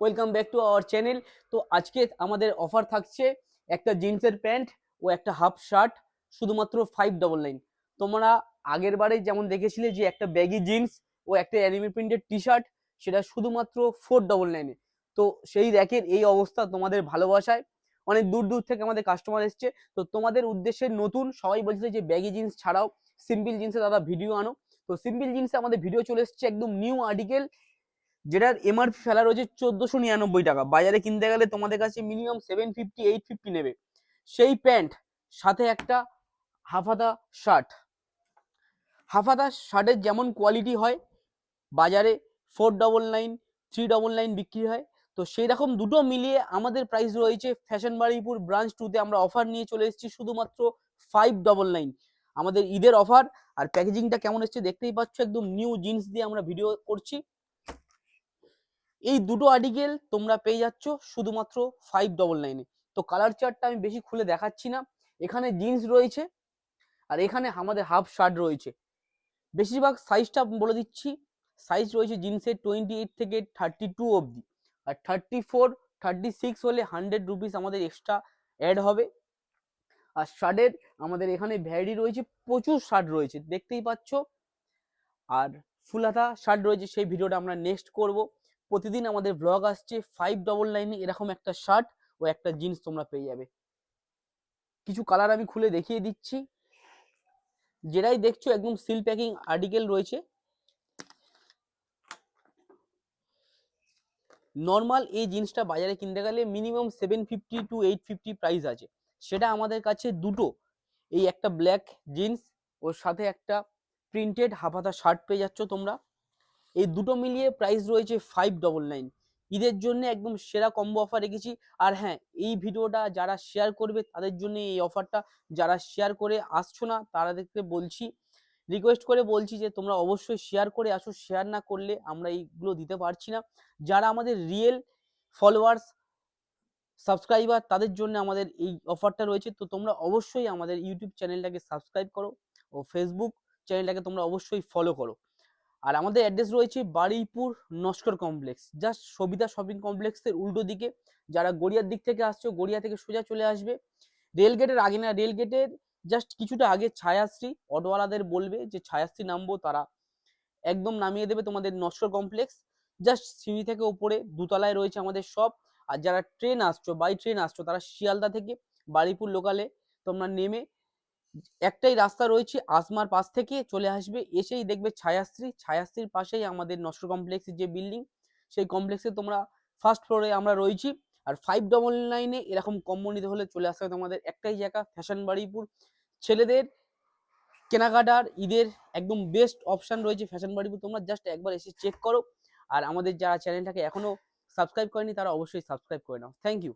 Welcome back to our channel তো আজকে আমাদের অফার থাকছে একটা জিন্সের প্যান্ট ও একটা হাফ শার্ট শুধুমাত্র ফাইভ ডবল নাইন তোমরা আগের বারে যেমন দেখেছিলে যে একটা ব্যাগি জিন্স ও একটা অ্যানিমি প্রিন্টের টি শার্ট সেটা শুধুমাত্র ফোর ডবল নাইনে তো সেই র্যাকের এই অবস্থা তোমাদের ভালোবাসায়। অনেক দূর দূর থেকে আমাদের কাস্টমার এসছে। তো তোমাদের উদ্দেশ্যে নতুন, সবাই বলছে যে ব্যাগি জিন্স ছাড়াও সিম্পল জিন্সে দাদা ভিডিও আনো। তো সিম্পল জিন্সে আমাদের ভিডিও চলে এসছে একদম নিউ আর্টিকেল যেটার এমআরপি ফেলা রয়েছে চোদ্দশো নিরানব্বই টাকা। বাজারে কিনতে গেলে তোমাদের কাছে minimum seven fifty eight fifty নেবে। সেই প্যান্ট, সাথে একটা হাফাদা শার্ট হাফাদা শার্টের যেমন কোয়ালিটি হয়, বাজারে four double nine three double nine বিক্রি হয়। তো সেই রকম দুটো মিলিয়ে আমাদের প্রাইস রয়েছে ফ্যাশন বাড়িপুর ব্রাঞ্চ টুতে আমরা অফার নিয়ে চলে এসেছি শুধুমাত্র ফাইভ ডবল নাইন আমাদের ঈদের অফার আর প্যাকেজিংটা কেমন এসছে দেখতেই পাচ্ছ, একদম নিউ জিন্স দিয়ে আমরা ভিডিও করছি। এই দুটো আর্টিকেল তোমরা পেয়ে যাচ্ছ শুধুমাত্র ফাইভ ডবল নাইনে তো কালার চার্টটা আমি বেশি খুলে দেখাচ্ছি না। এখানে জিন্স রয়েছে আর এখানে আমাদের হাফ শার্ট রয়েছে। বেশিরভাগ সাইজটা বলে দিচ্ছি। সাইজ রয়েছে জিন্সের টোয়েন্টি এইট থেকে থার্টি টু অবধি। আর থার্টি ফোর থার্টি সিক্স হলে হান্ড্রেড রুপিস আমাদের এক্সট্রা অ্যাড হবে। আর শার্টের আমাদের এখানে ভ্যারাইটি রয়েছে, প্রচুর শার্ট রয়েছে, দেখতেই পাচ্ছ। আর ফুল হাতা শার্ট রয়েছে, সেই ভিডিওটা আমরা নেক্সট করব। প্রতিদিন আমাদের ব্লগ আসছে ফাইভ ডবল নাইনে এরকম একটা শার্ট ও একটা জিন্স তোমরা পেয়ে যাবে। কিছু কালার আমি খুলে দেখিয়ে দিচ্ছি। যেটাই দেখছ একদম সিল প্যাকিং আর্টিকেল রয়েছে। নর্মাল এই জিন্সটা বাজারে কিনতে গেলে minimum seven fifty two eight fifty price আছে। সেটা আমাদের কাছে দুটো। এই একটা ব্ল্যাক জিন্স ওর সাথে একটা প্রিন্টেড হাফাতা শার্ট পেয়ে যাচ্ছ তোমরা। এই দুটো মিলিয়ে প্রাইস রয়েছে ফাইভ ডবল নাইন ঈদের জন্য একদম সেরা কম্বো অফার রেখেছি। আর হ্যাঁ এই ভিডিওটা যারা শেয়ার করবে, তাদের জন্য এই অফারটা যারা শেয়ার করে আসছো না তাদেরকে বলছি। রিকোয়েস্ট করে বলছি যে, তোমরা অবশ্যই শেয়ার করে আসো। শেয়ার না করলে আমরা এইগুলো দিতে পারছি না। যারা আমাদের রিয়েল ফলোয়ার্স সাবস্ক্রাইবার তাদের জন্য আমাদের এই অফারটা রয়েছে। তো তোমরা অবশ্যই আমাদের ইউটিউব চ্যানেলটাকে সাবস্ক্রাইব করো। ও ফেসবুক চ্যানেলটাকে তোমরা অবশ্যই ফলো করো। আর আমাদের অ্যাড্রেস রয়েছে Baruipur Naskar complex just Sabita shopping কমপ্লেক্সের উল্টো দিকে। যারা গড়িয়ার দিক থেকে আসছো, গড়িয়া থেকে সোজা চলে আসবে। রেল গেটের আগে না রেল গেটের জাস্ট কিছুটা আগে ছায়াশ্রী, অটোওয়ালাদের বলবে যে ছায়াশ্রী নামবো তারা। একদম নামিয়ে দেবে তোমাদের নস্কর কমপ্লেক্স জাস্ট সিঁড়ি থেকে উপরে, দুতলায় রয়েছে আমাদের সব আর যারা ট্রেন আসছো বাই ট্রেন আসছো, তারা শিয়ালদা থেকে বারুইপুর লোকালে তোমরা নেমে একটাই রাস্তা রয়েছে আসমার পাশ থেকে চলে আসবে, এসেই দেখবে ছায়াশ্রী, ছায়াশ্রীর পাশেই আমাদের নষ্ট কমপ্লেক্সের যে বিল্ডিং সেই কমপ্লেক্সে তোমরা ফার্স্ট ফ্লোরে আমরা রয়েছি। আর ফাইভ ডবল নাইনে এরকম কম্বো নিতে হলে চলে আসতে হবে তোমাদের একটাই জায়গা ফ্যাশন বাড়িপুর। ছেলেদের কেনাকাটার ঈদের একদম বেস্ট অপশান রয়েছে ফ্যাশন বাড়িপুর, তোমরা জাস্ট একবার এসে চেক করো। আর আমাদের যারা চ্যানেলটাকে এখনও সাবস্ক্রাইব করেনি, তারা অবশ্যই সাবস্ক্রাইব করে নাও। Thank you